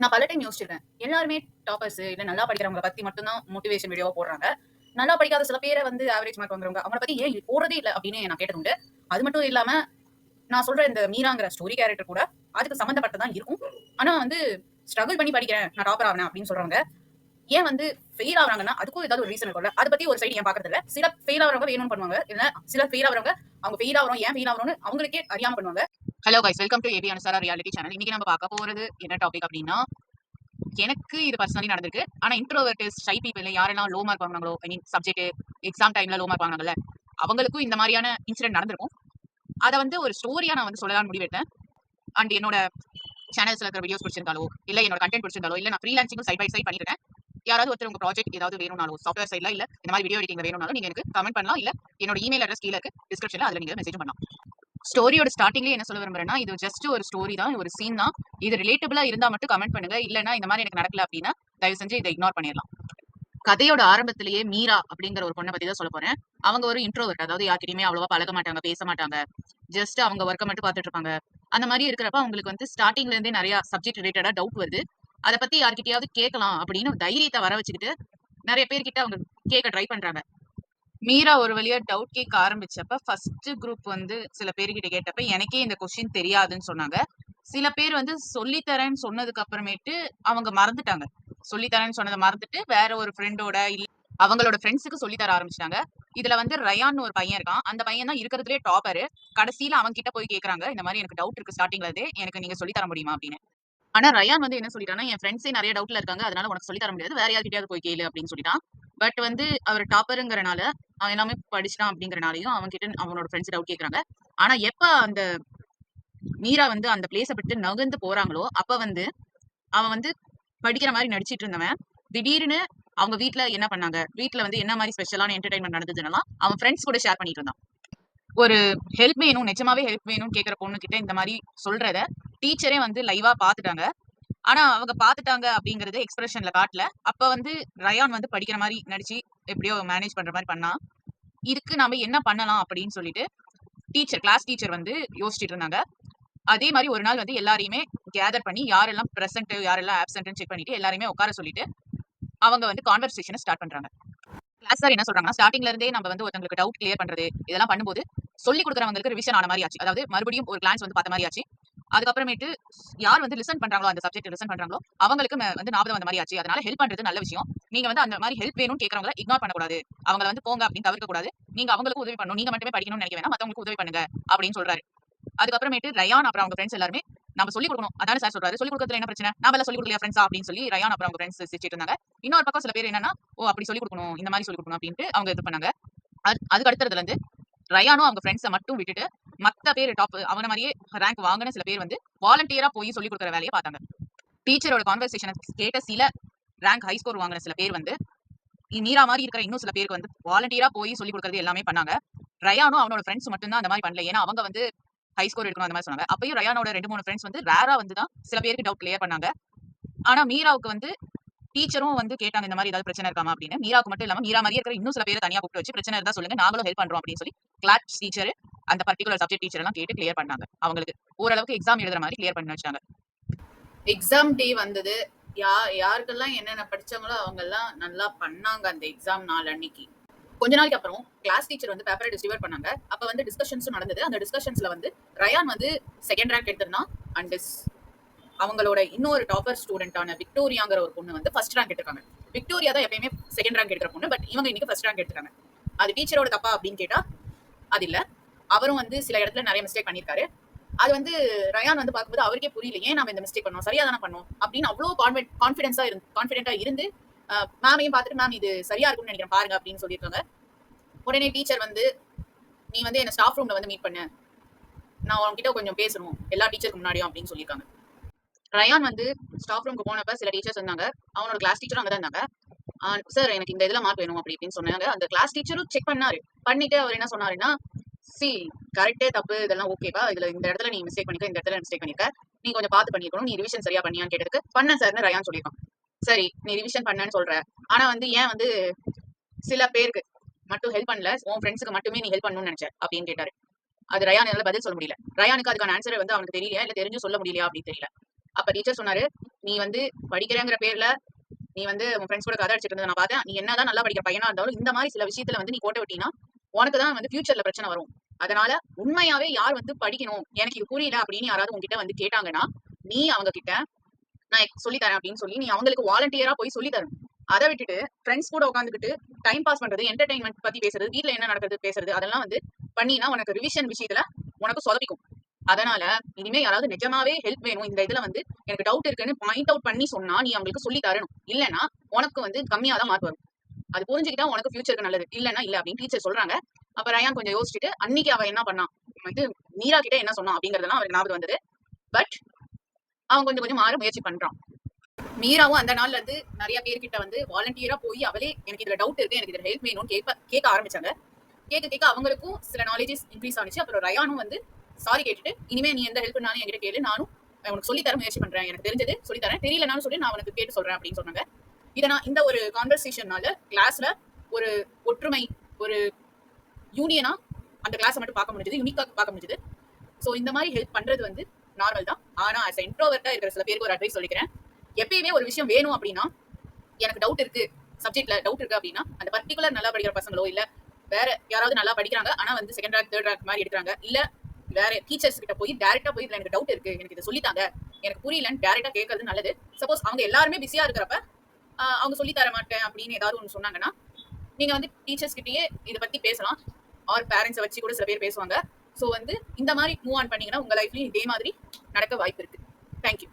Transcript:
நான் பல டைம் யோசிச்சிருக்கேன். எல்லாருமே டாப்பர்ஸ் இல்ல நல்லா படிக்கிறவங்க பத்தி மட்டும்தான் மோட்டிவேஷன் வீடியோ போடுறாங்க. நல்லா படிக்காத சில பேரை வந்து ஆவரேஜ் மார்க் வாங்குறவங்க அவங்கள பத்தி ஏன் போறதே போடுறதே இல்லை அப்படின்னு நான் கேட்டதுண்டு அது மட்டும் இல்லாம நான் சொல்ற இந்த மீராங்கிற ஸ்டோரி கேரக்டர் கூட அதுக்கு சம்மந்தப்பட்டதான் இருக்கும். ஆனா வந்து ஸ்ட்ரகிள் பண்ணி படிக்கிறேன் நான் டாப்பர் ஆகிறேன் அப்படின்னு சொல்றவங்க ஏன் வந்து ஃபெயில் ஆகுறாங்கன்னா அதுக்கும் ஏதாவது ஒரு ரீசன் இருக்கும்ல. அதை பத்தி ஒரு சைடு ஏன் பாக்குறது இல்ல சில ஃபெயில் ஆகிறவங்க வேணும்னு பண்ணுவாங்க. இல்ல சில ஃபெயில் ஆகிறவங்க அவங்க ஃபெயில் ஆகிறோம் ஏன் ஃபெயில் ஆகிறோம்னு அவங்களுக்கே அறியாம பண்ணுவாங்க. Hello guys welcome to AB Anusara reality channel இன்னைக்கு நம்ம பார்க்க போகிறது என்ன டாபிக் அப்படின்னா எனக்கு இது பர்சனலி நடந்திருக்கு. ஆனா இன்ட்ரோவர்ட் ஷை பீப்பிள் யாரெல்லாம் லோ மார்க் வாங்கினாங்களோ ஐ மீன் சப்ஜெக்ட் எக்ஸாம் டைம்ல லோ மார்க் வாங்கினாங்கல்ல அவங்களுக்கும் இந்த மாதிரியான இன்சிடென்ட் நடந்திருக்கும். அதை வந்து ஒரு ஸ்டோரியா நான் வந்து சொல்லலாம்னு முடிவெடுத்தேன். அண்ட் என்னோட சேனல்ஸ்ல இருக்கிற வீடியோஸ் பிடிச்சிருந்தாலோ இல்லை என்னோட கண்டென்ட் பிடிச்சிருந்தாலோ இல்ல நான் ஃப்ரீலான்சிங்கும் சைட் பை சைட் பண்ணிருக்கேன். யாராவது ஒருத்தர் உங்க ப்ராஜெக்ட் ஏதாவது வேணும்னாலும் சாஃப்ட்வேர் சைடில் இல்ல இந்த மாதிரி வீடியோ எடிட்டிங் வேணும்னாலும் நீங்க எனக்கு கமெண்ட் பண்ணலாம். இல்ல என்னோட இமெயில் அட்ரஸ் கீழே இருக்கு டிஸ்கிரிப்ஷனில் அதில் நீங்க மெசேஜ் பண்ணலாம். ஸ்டோரியோட ஸ்டார்டிங்லேயே என்ன சொல்ல விரும்புறேன்னா இது ஜஸ்ட் ஒரு ஸ்டோரி தான் ஒரு சீன் தான். இது ரிலேட்டபிளா இருந்தா மட்டும் கமெண்ட் பண்ணுங்க. இல்லைன்னா இந்த மாதிரி எனக்கு நடக்கல அப்படின்னா தயவு செஞ்சு இதை இக்னோர் பண்ணிடலாம். கதையோட ஆரம்பத்திலேயே மீரா அப்படிங்கிற ஒரு பொண்ணை பத்தி தான் சொல்ல போறேன். அவங்க ஒரு இன்ட்ரோவர்ட் அதாவது யார்கிட்டயுமே அவ்வளவா பழக மாட்டாங்க பேச மாட்டாங்க. ஜஸ்ட் அவங்க ஒர்க்கை மட்டும் பார்த்துட்டு இருப்பாங்க. அந்த மாதிரி இருக்கிறப்ப அவங்களுக்கு வந்து ஸ்டார்டிங்ல இருந்தே நிறைய சப்ஜெக்ட் ரிலேட்டடா டவுட் வருது. அதை பத்தி யார்கிட்டயாவது கேட்கலாம் அப்படின்னு தைரியத்தை வர வச்சுக்கிட்டு நிறைய பேர்கிட்ட அவங்க கேட்க ட்ரை பண்றாங்க. மீரா ஒரு வழியா டவுட் கேட்க ஆரம்பிச்சப்ப ஃபர்ஸ்ட் குரூப் வந்து சில பேர்கிட்ட கேட்டப்ப எனக்கே இந்த கொஸ்டின் தெரியாதுன்னு சொன்னாங்க. சில பேர் வந்து சொல்லித்தரேன்னு சொன்னதுக்கு அப்புறமேட்டு அவங்க மறந்துட்டாங்க. சொல்லித்தரேன்னு சொன்னதை மறந்துட்டு வேற ஒரு ஃப்ரெண்டோட இல்ல அவங்களோட ஃப்ரெண்ட்ஸுக்கு சொல்லி தர ஆரம்பிச்சிட்டாங்க. இதுல வந்து ரயான்னு ஒரு பையன் இருக்கான். அந்த பையன் தான் இருக்கிறதுலே டாப்பர் கடைசியில அவங்க கிட்ட போய் கேக்குறாங்க இந்த மாதிரி எனக்கு டவுட் இருக்கு ஸ்டார்டிங்ல இருந்து. எனக்கு நீங்க சொல்லி தர முடியுமா? அப்படின்னு. ஆனா ரயான் வந்து என்ன சொல்லிட்டானா என் ஃப்ரெண்ட்ஸே நிறைய டவுட்ல இருக்காங்க. அதனால உனக்கு சொல்லி தர முடியாது. வேற யார்கிட்டயாவது போய் கேளு அப்படின்னு சொல்லிட்டான். பட் வந்து அவர் டாப்பருங்கிறனால அவன் எல்லாமே படிச்சிட்டான் அப்படிங்கறனாலையும் அவன் கிட்ட அவனோட ஃப்ரெண்ட்ஸ் டவுட் கேட்கறாங்க ஆனா எப்ப அந்த மீரா வந்து அந்த பிளேஸ விட்டு நகர்ந்து போறாங்களோ அப்ப வந்து அவன் வந்து படிக்கிற மாதிரி நடிச்சிட்டு இருந்தவன். திடீர்னு அவங்க வீட்டுல என்ன பண்ணாங்க? வீட்டுல வந்து என்ன மாதிரி ஸ்பெஷலான என்டர்டைன்மெண்ட் நடந்ததுன்னா அவன் ஃப்ரெண்ட்ஸ் கூட ஷேர் பண்ணிட்டு இருந்தான். ஒரு ஹெல்ப் வேணும் நிஜமாவே ஹெல்ப் வேணும்னு கேக்குற பொண்ணு கிட்ட இந்த மாதிரி சொல்றத டீச்சரே வந்து லைவா பாத்துட்டாங்க ஆனா அவங்க பாத்துட்டாங்க அப்படிங்கறது எக்ஸ்பிரஷன்ல காட்டல. அப்ப வந்து ரயான் வந்து படிக்கிற மாதிரி நடிச்சு எப்படியோ மேனேஜ் பண்ற மாதிரி பண்ணா. இதுக்கு நாம என்ன பண்ணலாம் அப்படின்னு சொல்லிட்டு டீச்சர் கிளாஸ் டீச்சர் வந்து யோசிச்சுட்டு இருந்தாங்க. அதே மாதிரி ஒரு நாள் வந்து எல்லாரையுமே கேதர் பண்ணி யாரெல்லாம் பிரசன்ட் யாரெல்லாம் ஆப்சென்ட்னு செக் பண்ணிட்டு எல்லாரையுமே உட்கார சொல்லிட்டு அவங்க வந்து கான்வர்சேஷனை ஸ்டார்ட் பண்றாங்க. கிளாஸ் சார் என்ன சொல்றாங்கன்னா ஸ்டார்டிங்ல இருந்தே நம்ம வந்து ஒருத்தங்களுக்கு டவுட் கிளியர் பண்றது இதெல்லாம் பண்ணும்போது சொல்லி கொடுக்குறவங்களுக்கு ரிவிஷன் ஆன மாதிரி ஆச்சு. அதாவது மறுபடியும் ஒரு கிளான்ஸ் வந்து பார்த்த மாதிரி ஆச்சு. அதுக்கப்புறமேட்டு யார் வந்து லிசன் பண்றாங்களோ அந்த சப்ஜெக்ட் லிசன் பண்றாங்களோ அவங்களுக்கு வந்து ஞாபகம் வந்த மாதிரி ஆச்சு. அதனால ஹெல்ப் பண்றது நல்ல விஷயம். நீங்க வந்து அந்த மாதிரி ஹெல்ப் வேணும்னு கேட்கறவங்கள இக்னோர் பண்ணக்கூடாது. அவங்கள வந்து போங்க அப்படின்னு தவிர்க்க கூடாது. நீங்க அவங்களுக்கு உதவி பண்ணணும். நீங்க மட்டுமே படிக்கணும்னு நினைக்க வேணாம். மத்தவங்களுக்கு உதவி பண்ணுங்க அப்படின்னு சொல்றாரு. அதுக்கப்புறமேட்டு ரயான் அப்புறம் அவங்க ஃப்ரெண்ட்ஸ் எல்லாருமே நம்ம சொல்லி கொடுக்கணும். அதான சார் சொல்றாரு. சொல்லி கொடுக்கறதுல என்ன பிரச்சனை? நான் சொல்லி கொடுக்கலையா ஃப்ரெண்ட்ஸ் அப்படின்னு சொல்லி ரயான் அப்புறம் அவங்க ஃப்ரெண்ட்ஸ் சிரிச்சிட்டு இருந்தாங்க. இன்னொரு பக்கம் சில பேர் என்னன்னா ஓ அப்படி சொல்லி கொடுக்கணும். இந்த மாதிரி சொல்லி கொடுக்கணும் அப்படின்ட்டு அவங்க இது பண்ணாங்க. அதுக்கு அடுத்ததுல இருந்து ரயானும் அவங்க ஃப்ரெண்ட்ஸை மட்டும் விட்டுட்டு மத்த பேர் டாப் அவன மாதிரியே ரேங்க் வாங்கின சில பேர் வந்து வாலண்டியரா போய் சொல்லி கொடுக்குற வேலையை பார்த்தாங்க. டீச்சரோட கான்வர்சேஷனை கேட்ட சில ரேங்க் ஹை ஸ்கோர் வாங்கின சில பேர் வந்து நீரா மாதிரி இருக்கிற இன்னும் சில பேருக்கு வந்து வாலண்டியரா போய் சொல்லி கொடுக்கறது எல்லாமே பண்ணாங்க. ரயானும் அவனோட ஃப்ரெண்ட்ஸ் மட்டும் தான் அந்த மாதிரி பண்ணல. ஏன்னா அவங்க வந்து ஹை ஸ்கோர் எடுக்கணும் அந்த மாதிரி சொன்னாங்க. அப்பயும் ரயானோட ரெண்டு மூணு ஃப்ரெண்ட்ஸ் வந்து ரேரா வந்து தான் சில பேருக்கு டவுட் கிளியர் பண்ணாங்க. ஆனா மீராவுக்கு வந்து டீச்சரும் வந்து கேட்டாங்க இந்த மாதிரி ஏதாவது பிரச்சனை இருக்காமா அப்படின்னு. மீராவுக்கு மட்டும் இல்லாம மீரா மாதிரி இருக்கிற இன்னும் சில பேர் தனியா கூப்பிட்டு வச்சு பிரச்சனை இருந்தா சொல்லுங்க நாங்களும் ஹெல்ப் பண்றோம் அப்படின்னு சொல்லி கிளாஸ் டீச்சர் அந்த பர்டிகுலர் சப்ஜெக்ட் டீச்சர் எல்லாம் கேட்டு கிளியர் பண்ணாங்க. அவங்களுக்கு ஓரளவுக்கு எக்ஸாம் எழுதுற மாதிரி கிளியர் பண்ணி வச்சாங்க. எக்ஸாம் டே வந்தது. யா யாருக்கெல்லாம் என்னென்ன படிச்சாங்களோ அவங்க எல்லாம் நல்லா பண்ணாங்க அந்த எக்ஸாம் நாள் அன்னைக்கு. கொஞ்ச நாளைக்கு அப்புறம் கிளாஸ் டீச்சர் வந்து பேப்பரை டிஸ்ட்ரிபியூட் பண்ணாங்க. அப்ப வந்து டிஸ்கஷன்ஸும் நடந்தது. அந்த டிஸ்கஷன்ஸ்ல வந்து ரயான் வந்து செகண்ட் ரேங்க் எடுத்திருந்தான். அண்ட் அவங்களோட இன்னொரு டாப்பர் ஸ்டூடெண்டான விக்டோரியாங்கிற ஒரு பொண்ணு வந்து ஃபர்ஸ்ட் ரேங்க் எடுத்திருக்காங்க. விக்டோரியா தான் எப்பயுமே செகண்ட் ரேங்க் எடுக்கிற பொண்ணு பட் இவங்க இன்னைக்கு ஃபர்ஸ்ட் ரேங்க் எடுத்திருக்காங்க. அது டீச்சரோட தப்பா அப்படின்னு கேட்டா அது இல்ல. அவரும் வந்து சில இடத்துல நிறைய மிஸ்டேக் பண்ணியிருக்காரு. அது வந்து ரயான் வந்து பார்க்கும்போது அவருக்கே புரியல ஏன் நம்ம இந்த மிஸ்டேக் பண்ணோம்? சரியா தானே பண்ணோம்? அப்படின்னு அவ்வளோ கான்ஃபிடென்ட் கான்ஃபிடென்ஸா இருந்து கான்ஃபிடென்ட்டா இருந்து மேமையும் பார்த்துட்டு மேம் இது சரியா இருக்கும்னு நினைக்கிறேன் பாருங்க அப்படின்னு சொல்லியிருக்காங்க. உடனே டீச்சர் வந்து நீ வந்து என்ன ஸ்டாஃப் ரூம்ல வந்து மீட் பண்ண. நான் உன்கிட்ட கொஞ்சம் பேசணும். எல்லா டீச்சருக்கு முன்னாடியும் அப்படின்னு சொல்லியிருக்காங்க. ரயான் வந்து ஸ்டாஃப் ரூமுக்கு போனப்ப சில டீச்சர்ஸ் வந்தாங்க அவனோட கிளாஸ் டீச்சரும் அங்கே தான் இருந்தாங்க சார் எனக்கு இந்த இதில் மார்க் வேணும் அப்படி இப்படின்னு சொன்னாங்க. அந்த கிளாஸ் டீச்சரும் செக் பண்ணாரு. பண்ணிட்டு அவர் என்ன சொன்னாருன்னா சி கரெக்டே தப்பு இதெல்லாம் ஓகேவா இதுல இந்த இடத்துல நீ மிஸ்டேக் பண்ணிக்க இந்த இடத்துல மிஸ்டேக் பண்ணிக்க. நீ கொஞ்சம் பார்த்து பண்ணிக்கணும். நீ ரிவிஷன் சரியா பண்ணியான்னு கேட்டதுக்கு பண்ணேன் சார்னு ரயான் சொல்லியிருக்கான் சரி நீ ரிவிஷன் பண்ணேன்னு சொல்ற. ஆனா வந்து ஏன் வந்து சில பேருக்கு மட்டும் ஹெல்ப் பண்ணல உன் ஃப்ரெண்ட்ஸுக்கு மட்டுமே நீ ஹெல்ப் பண்ணணும்னு நினைச்ச? அப்படின்னு கேட்டாரு. அது ரயான் என்னால பதில் சொல்ல முடியல. ரயானுக்கு அதுக்கான ஆன்சரை வந்து அவனுக்கு தெரியல இல்ல தெரிஞ்சு சொல்ல முடியலையா? அப்படின்னு தெரியல. அப்ப டீச்சர் சொன்னாரு நீ வந்து படிக்கிறேங்கிற பேர்ல நீ வந்து உன் ஃப்ரெண்ட்ஸ் கூட கதை அடிச்சிட்டு இருந்ததை நான் பார்த்தேன். நீ என்னதான் நல்லா படிக்கிற பையனா இருந்தாலும் இந்த மாதிரி சில விஷயத்துல வந்து நீ கோட்டை விட்டீங்கன்னா உனக்கு தான் வந்து ஃபியூச்சர்ல பிரச்சனை வரும். அதனால உண்மையாவே யார் வந்து படிக்கணும்? எனக்கு இது புரியல அப்படின்னு யாராவது உங்ககிட்ட வந்து கேட்டாங்கன்னா நீ அவங்க கிட்ட நான் சொல்லி தரேன் அப்படின்னு சொல்லி நீ அவங்களுக்கு வாலண்டியரா போய் சொல்லி தரணும் அதை விட்டுட்டு ஃப்ரெண்ட்ஸ் கூட உட்காந்துக்கிட்டு டைம் பாஸ் பண்றது என்டர்டைன்மெண்ட் பத்தி பேசுறது வீட்டுல என்ன நடக்குது பேசுறது அதெல்லாம் வந்து பண்ணினா உனக்கு ரிவிஷன் விஷயத்துல உனக்கு சொதப்பிக்கும். அதனால இனிமே யாராவது நிஜமாவே ஹெல்ப் வேணும். இந்த இதுல வந்து எனக்கு டவுட் இருக்குன்னு பாயிண்ட் அவுட் பண்ணி சொன்னா நீ அவங்களுக்கு சொல்லி தரணும். இல்லைன்னா உனக்கு வந்து கம்மியா தான் மார்க் வரும். அது புரிஞ்சுக்கிட்டா உனக்கு ஃபியூச்சருக்கு நல்லது. இல்லைன்னா இல்ல அப்படின்னு டீச்சர் சொல்றாங்க. அப்ப ரயான் கொஞ்சம் யோசிச்சுட்டு அன்னைக்கு அவ என்ன பண்ணான்? வந்து மீரா கிட்ட என்ன சொன்னான் அப்படிங்கறதெல்லாம் அவருக்கு ஞாபகம் வந்தது. பட் அவன் கொஞ்சம் கொஞ்சம் மாற முயற்சி பண்றான். மீராவும் அந்த நாள்ல இருந்து நிறைய பேர்கிட்ட வந்து வாலண்டியரா போய் அவளே எனக்கு இதுல டவுட் இருக்கு எனக்கு இதுல ஹெல்ப் வேணும்னு கேட்க கேட்க ஆரம்பிச்சாங்க. கேட்க கேட்க அவங்களுக்கும் சில நாலேஜஸ் இன்க்ரீஸ் ஆனிச்சு. அப்புறம் ரயானும் வந்து சாரி கேட்டுட்டு இனிமே நீ எந்த ஹெல்ப் நானும் என்கிட்ட கேளு. நானும் உனக்கு சொல்லி தர முயற்சி பண்றேன். எனக்கு தெரிஞ்சது சொல்லி தரேன். தெரியலனாலும் சொல்லி. நான் உனக்கு கேட்டு சொல்றேன் அப்படின்னு சொன்னாங்க. இதை நான் இந்த ஒரு கான்வர்சேஷன்னால கிளாஸ்ல ஒரு ஒற்றுமை ஒரு யூனியனா அந்த கிளாஸை மட்டும் பார்க்க முடிஞ்சது யூனிக்காக பார்க்க முடிஞ்சது. ஸோ இந்த மாதிரி ஹெல்ப் பண்றது வந்து நார்மல் தான். ஆனா அஸ் a இன்ட்ரோவர்ட்டா இருக்கிற சில பேருக்கு ஒரு அட்வைஸ் சொல்லிக்கிறேன். எப்பயுமே ஒரு விஷயம் வேணும் அப்படின்னா எனக்கு டவுட் இருக்கு. சப்ஜெக்ட்ல டவுட் இருக்கு அப்படின்னா அந்த பர்டிகுலர் நல்லா படிக்கிற பசங்களோ இல்ல வேற யாராவது நல்லா படிக்கிறாங்க ஆனா வந்து செகண்ட் ரேங்க் தேர்ட் ரேங்க் மாதிரி எடுக்கிறாங்க இல்ல வேற டீச்சர்ஸ் கிட்ட போய் டேரக்டா போய் எனக்கு டவுட் இருக்கு எனக்கு இதை சொல்லித்தாங்க எனக்கு புரியலன்னு டேரக்டா கேட்கறது நல்லது. சப்போஸ் அவங்க எல்லாருமே பிஸியா இருக்கிறப்ப அவங்க சொல்லி தர மாட்டேன் அப்படின்னு ஏதாவது ஒன்று சொன்னாங்கன்னா நீங்க வந்து டீச்சர்ஸ் கிட்டயே இதை பத்தி பேசலாம். ஆர் பேரண்ட்ஸை வச்சு கூட சில பேர் பேசுவாங்க. ஸோ வந்து இந்த மாதிரி மூவ் ஆன் பண்ணீங்கன்னா உங்க லைஃப்லயும் இதே மாதிரி நடக்க வாய்ப்பு இருக்கு. தேங்க்யூ